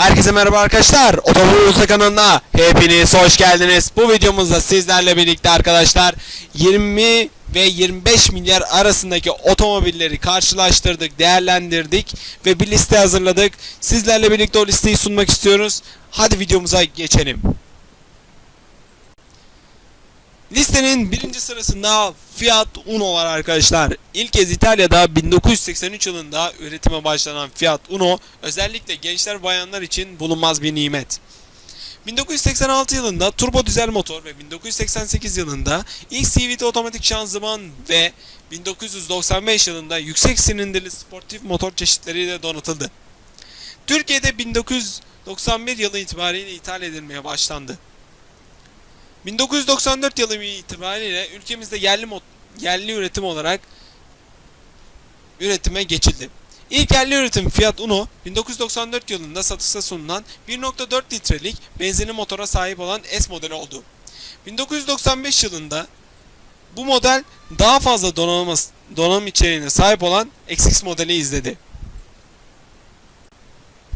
Herkese merhaba arkadaşlar. Otomobil Usta kanalına hepiniz hoş geldiniz. Bu videomuzda sizlerle birlikte arkadaşlar 20 ve 25 milyar arasındaki otomobilleri karşılaştırdık, değerlendirdik ve bir liste hazırladık. Sizlerle birlikte o listeyi sunmak istiyoruz. Hadi videomuza geçelim. Listenin birinci sırasında Fiat Uno var arkadaşlar. İlk kez İtalya'da 1983 yılında üretime başlanan Fiat Uno özellikle gençler bayanlar için bulunmaz bir nimet. 1986 yılında turbo dizel motor ve 1988 yılında ilk CVT otomatik şanzıman ve 1995 yılında yüksek silindirli sportif motor çeşitleriyle donatıldı. Türkiye'de 1991 yılı itibariyle ithal edilmeye başlandı. 1994 yılı itibariyle ülkemizde yerli mod- yerli üretim olarak üretime geçildi. İlk yerli üretim Fiat Uno 1994 yılında satışa sunulan 1.4 litrelik benzinli motora sahip olan S modeli oldu. 1995 yılında bu model daha fazla donanım, donanım içeriğine sahip olan XX modeli izledi.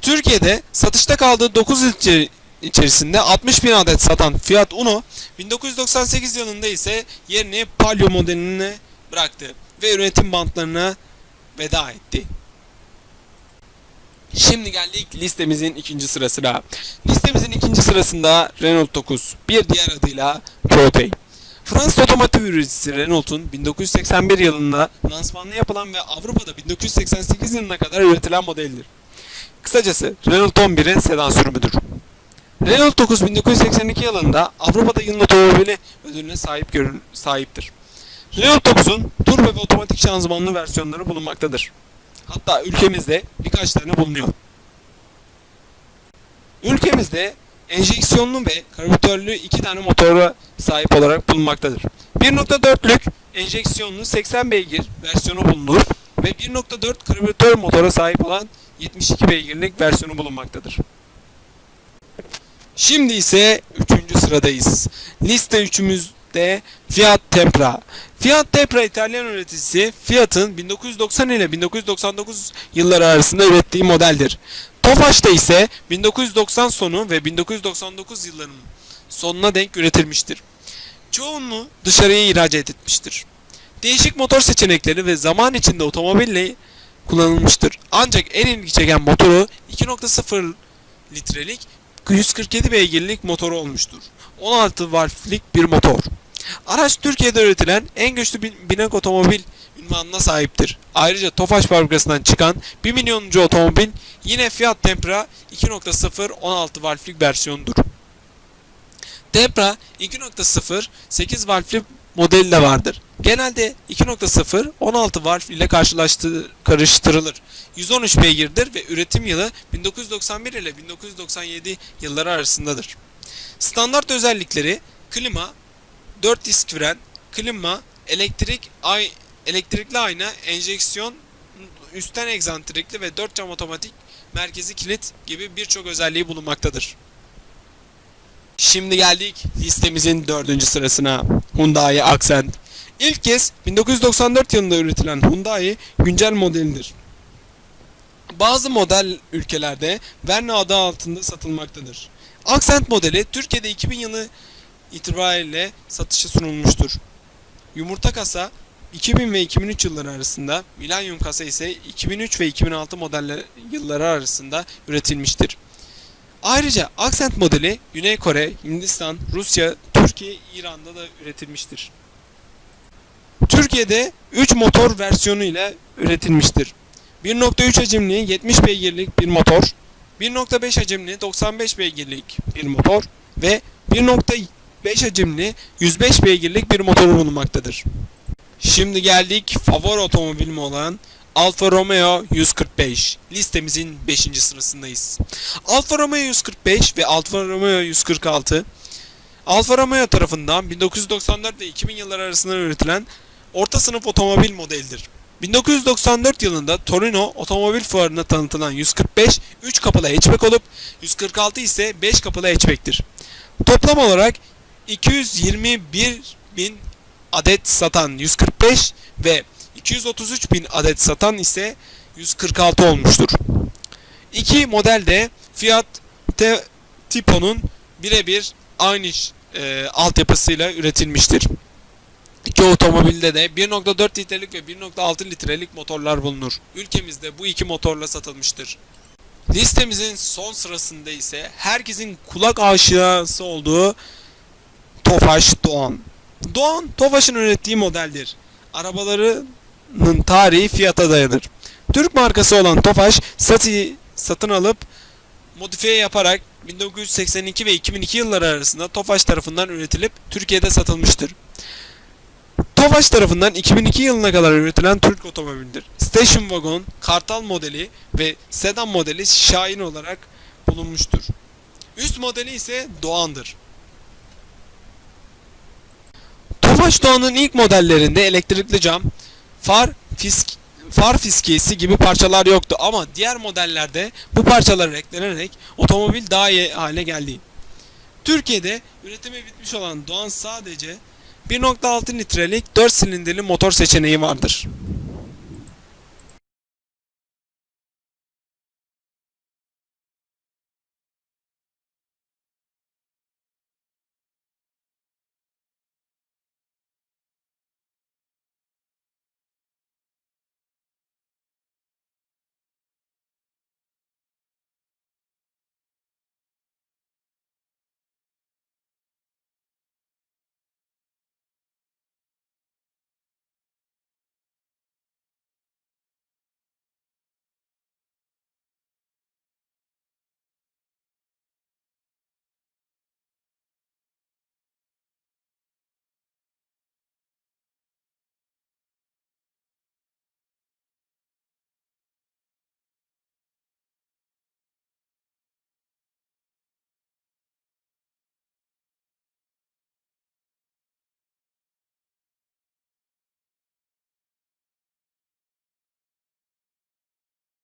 Türkiye'de satışta kaldığı 9 yıl içi- içerisinde 60 bin adet satan Fiat Uno 1998 yılında ise yerini Palio modeline bıraktı ve üretim bantlarına veda etti. Şimdi geldik listemizin ikinci sırasına. Listemizin ikinci sırasında Renault 9, bir diğer adıyla Protein. Fransız otomotiv üreticisi Renault'un 1981 yılında lansmanlı yapılan ve Avrupa'da 1988 yılına kadar üretilen modelidir. Kısacası Renault 11'in sedan sürümüdür. Renault 9 1982 yılında Avrupa'da yılın otomobili ödülüne sahip görün sahiptir. Renault 9'un turbo ve otomatik şanzımanlı versiyonları bulunmaktadır. Hatta ülkemizde birkaç tane bulunuyor. Ülkemizde enjeksiyonlu ve karbüratörlü iki tane motora sahip olarak bulunmaktadır. 1.4'lük enjeksiyonlu 80 beygir versiyonu bulunur ve 1.4 karbüratör motora sahip olan 72 beygirlik versiyonu bulunmaktadır. Şimdi ise 3. sıradayız. Liste 3'ümüzde Fiat Tempra. Fiat Tempra İtalyan üreticisi Fiat'ın 1990 ile 1999 yılları arasında ürettiği modeldir. Tofaş'ta ise 1990 sonu ve 1999 yıllarının sonuna denk üretilmiştir. Çoğunluğu dışarıya ihraç edilmiştir. Değişik motor seçenekleri ve zaman içinde otomobille kullanılmıştır. Ancak en ilgi çeken motoru 2.0 litrelik 147 beygirlik motoru olmuştur. 16 valflik bir motor. Araç Türkiye'de üretilen en güçlü bin- binek otomobil ünvanına sahiptir. Ayrıca Tofaş fabrikasından çıkan 1 milyonuncu otomobil yine Fiat Tempra 2.0 16 valflik versiyonudur. Tempra 2.0 8 valfli modeli de vardır. Genelde 2.0 16 valf ile karıştırılır. 113 beygirdir ve üretim yılı 1991 ile 1997 yılları arasındadır. Standart özellikleri klima, 4 disk fren, klima, elektrik, ay, elektrikli ayna, enjeksiyon, üstten egzantrikli ve 4 cam otomatik merkezi kilit gibi birçok özelliği bulunmaktadır. Şimdi geldik listemizin dördüncü sırasına. Hyundai Accent. İlk kez 1994 yılında üretilen Hyundai güncel modelidir. Bazı model ülkelerde Verna adı altında satılmaktadır. Accent modeli Türkiye'de 2000 yılı itibariyle satışa sunulmuştur. Yumurta kasa 2000 ve 2003 yılları arasında, Millennium kasa ise 2003 ve 2006 modeller yılları arasında üretilmiştir. Ayrıca Accent modeli Güney Kore, Hindistan, Rusya, Türkiye, İran'da da üretilmiştir. Türkiye'de 3 motor versiyonu ile üretilmiştir. 1.3 hacimli 70 beygirlik bir motor, 1.5 hacimli 95 beygirlik bir motor ve 1.5 hacimli 105 beygirlik bir motoru bulunmaktadır. Şimdi geldik favori otomobilim olan Alfa Romeo 145. Listemizin 5. sırasındayız. Alfa Romeo 145 ve Alfa Romeo 146 Alfa Romeo tarafından 1994 ve 2000 yılları arasında üretilen orta sınıf otomobil modelidir. 1994 yılında Torino Otomobil Fuarı'na tanıtılan 145 3 kapılı hatchback olup 146 ise 5 kapılı hatchback'tir. Toplam olarak 221 bin adet satan 145 ve 233 bin adet satan ise 146 olmuştur. İki model de Fiat Te- Tipo'nun birebir aynı e, altyapısıyla üretilmiştir. İki otomobilde de 1.4 litrelik ve 1.6 litrelik motorlar bulunur. Ülkemizde bu iki motorla satılmıştır. Listemizin son sırasında ise herkesin kulak aşinası olduğu Tofaş Doğan. Doğan, Tofaş'ın ürettiği modeldir. Arabalarının tarihi Fiat'a dayanır. Türk markası olan Tofaş, Sati satın alıp modifiye yaparak 1982 ve 2002 yılları arasında Tofaş tarafından üretilip Türkiye'de satılmıştır. Tofaş tarafından 2002 yılına kadar üretilen Türk otomobilidir. Station Wagon, Kartal modeli ve sedan modeli Şahin olarak bulunmuştur. Üst modeli ise Doğan'dır. Tofaş Doğan'ın ilk modellerinde elektrikli cam, far, fisk, far fiskiyesi gibi parçalar yoktu ama diğer modellerde bu parçalar eklenerek otomobil daha iyi hale geldi. Türkiye'de üretimi bitmiş olan Doğan sadece 1.6 litrelik 4 silindirli motor seçeneği vardır.